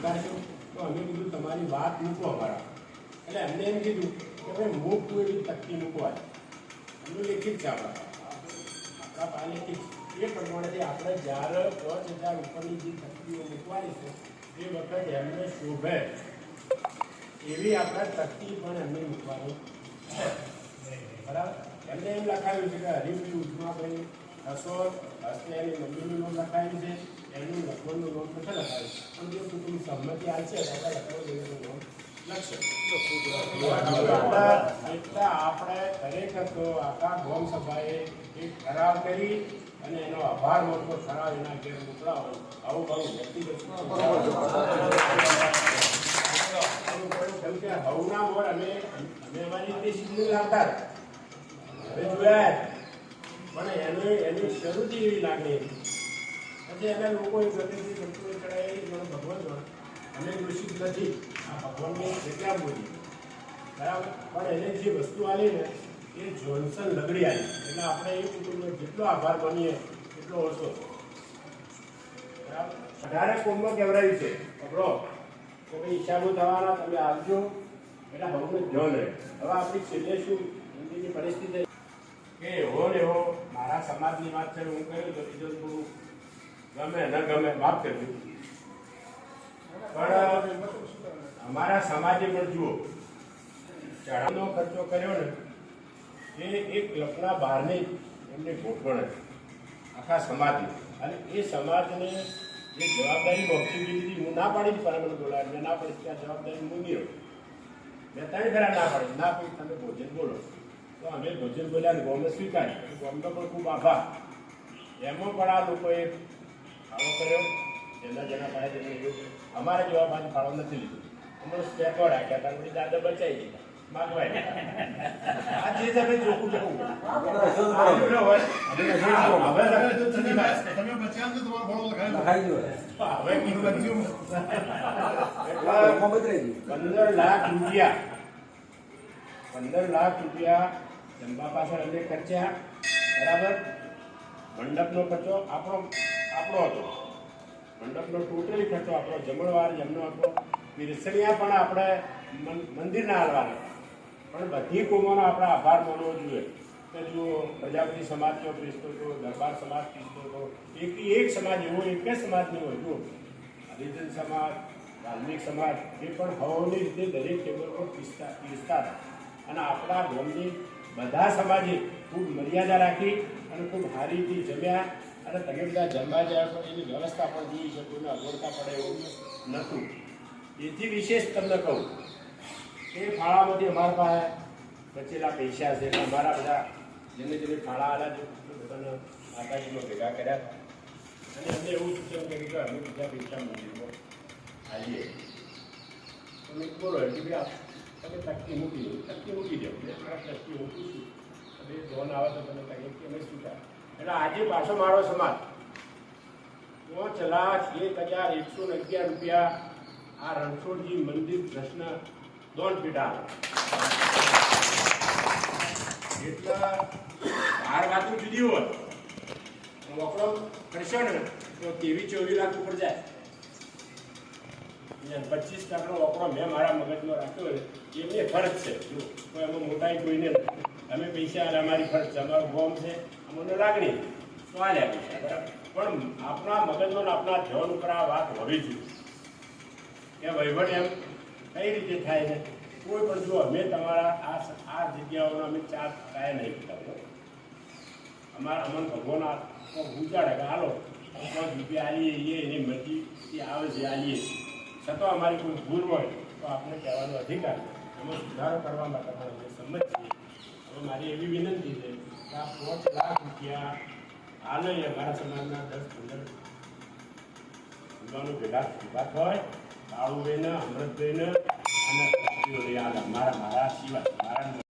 સ્વીકારશો તો અમે કીધું તમારી વાત મૂકો અમારા. એટલે અમને એમ કીધું કે ભાઈ મૂકવું એવી તકતી મૂકવા એમનું લેખિત છે આપણા આપણા પાસે એ પ્રમાણેથી આપણે જ્યારે પાંચ હજાર ઉપરની જે તકતીઓ મૂકવાની છે, એ વખત એમને શોભે. એવી આપણે તકતી પણ એમને મૂકવાની બરાબર? એમને એમ લખાયું છે કે હરિભાઈ ઉષ્માભાઈ રસોદ હસ્તે એની મમ્મીનું નામ લખાયું છે એનું લખવાનું નામ નથી લખાયું પણ જો કુટુંબ સંમતિ આવશે તો આપણે લખવા દેવાનું નામ લખશે એટલા આપણે ખરેખર તો આખા ગોમ સભાએ એક ઠરાવ કરી અને એનો આભાર માનતો ઠરાવ એના ઘેર મોકલાવો આવું ઘણું વ્યક્તિગત હવના મોર અમે અમે અમારી રીતે હવે જોયા પણ એનું એની શરૂથી એવી લાગણી હતી. પછી એના લોકોએ ગતિથી સંતોષ ચડાવી મને ભગવાન જોડે અમે દોષિત નથી. આ ભગવાનને કેટલા બોલી. બરાબર? પણ એને જે વસ્તુ આવી ને એ જોન્સન લગડી આવી એટલે આપણે એ કુટુંબનો જેટલો આભાર માનીએ એટલો ઓછો. બરાબર? અઢારે કોમમાં કહેવરાયું છે? પકડો. કે ભાઈ હિસાબો થવાના તમે આવજો. એટલે ભગવાન ધ્યાન રહે હવે આપણી છેલ્લે શું? પરિસ્થિતિ કે એવો ને એવો મારા સમાજની વાત છે, હું કહ્યું તો બીજો થોડું ગમે ન ગમે માફ કરજો. પણ અમારા સમાજે પણ જુઓ ચઢાવનો ખર્ચો કર્યો ને, એ એક લખના બહારની એમને ખૂબ ગણે આખા સમાજને. અને એ સમાજને જે જવાબદારી મોક્ષી દીધી હું ના પાડી પણ મને મેં ના પાડી, ત્યાં જવાબદારી હું નહીં મેં ત્રણ ફેરા ના પાડી ના પાડી, તમે ભોજન બોલો. તો અમે ભજન બોલ્યા ને ગોમને સ્વીકારી ગોમનો પણ ખૂબ આભાર. એમાં પણ આ લોકોએ ફાળો કર્યો. જેના જેના પાસે જેને યોગ્ય અમારે જેવા પાસે ફાળો નથી લીધો. અમારો સ્પેકોડ આપ્યા હતા. વળી દાદા બચાવી દીધા. માગવાય આ જે તમે જોખું જવું તમે બચ્યા તો તમારો ફળો લખાઈ હવે ગયું. પંદર લાખ રૂપિયા. પંદર લાખ રૂપિયા જમવા પાછળ અમને ખર્ચ્યા બરાબર? મંડપનો ખર્ચો આપણો આપણો હતો. મંડપનો ટોટલી ખર્ચો આપણો, જમણવાર જમનો હતો. પીરસણિયા પણ આપણે મંદિરના હાલવાના. પણ બધી કોમોનો આપણે આભાર માનવો જોઈએ. કે જુઓ, પ્રજાપતિ સમાજ કયો પીસતો હતો દરબાર સમાજ પીરસતો હતો એક એક સમાજ એવો, એક જ સમાજ નહીં હોય. જો હરિજન સમાજ, ધાર્મિક સમાજ એ પણ હવાની રીતે દરેક ટેબલ પર પીસતા, પીરસતા હતા. અને આપણા ગામની બધા સમાજે ખૂબ મર્યાદા રાખી અને ખૂબ હારીથી જમ્યા અને તમે બધા જમવા જાય પણ એની વ્યવસ્થા પણ જોઈ શકો ને અગવડતા પડે એવું નહોતું એથી વિશેષ તમને કહું કે ફાળામાંથી અમારા પાસે બચેલા પૈસા છે અમારા બધા જેને જેને ફાળા આલા એ બધાને માતાજીમાં ભેગા કર્યા અને અમને એવું સૂચન કર્યું કે અમે બીજા પૈસા મંદિરમાં આવીએ. તમે બોલો કે આ તમે તકતી મૂકી દો તકતી મૂકી દો એટલે મારા તકતી મૂકું છું. હવે ફોન આવે તો તમે તકલીફ કે અમે સ્વીકાર એટલે આજે પાછો મારો સમાજ. પાંચ લાખ એક હજાર એકસો ને અગિયાર રૂપિયા આ રણછોડજી મંદિર પ્રશ્ન દોન પીઠા. એટલા બાર વાતો જુદી હોય વકડો કરશો તો તેવી ચોવીસ લાખ ઉપર જાય. પચીસ લાખનો વાપરો મેં મારા મગજમાં રાખ્યો હોય એમને ફરજ છે. કોઈ એમાં મોટાઈ કોઈને નથી. અમે પૈસા અમારી ફરજ છે. અમારો ગોમ છે. અમને લાગણી તો આલ્યા છે બરાબર? પણ આપણા મગજમાં આપણા ધ્યાન ઉપર આ વાત હોવી જોઈએ. કે વહીવટ એમ કઈ રીતે થાય છે? કોઈ પણ જો, અમે તમારા આ આ જગ્યાઓનો અમે ચાર કાંઈ નહીં કરો અમારા, અમન ભગવાન આ ઉજાડે કે હાલો, પાંચ રૂપિયા આલીએ એની મરજી એ આવે છે, આલીએ. છતાં અમારી કોઈ ભૂલ હોય તો આપણે કહેવાનો અધિકાર એમાં સુધારો કરવા માટે પણ અમે સંમત છીએ. હવે મારી એવી વિનંતી છે કે આ પાંચ લાખ રૂપિયા આલે અમારા સમાજના દસ પંદર યુવાનો ભેગા ભેગા થાય કાળુભાઈને અમૃતભાઈને અને મારા મારા સિવાય મારા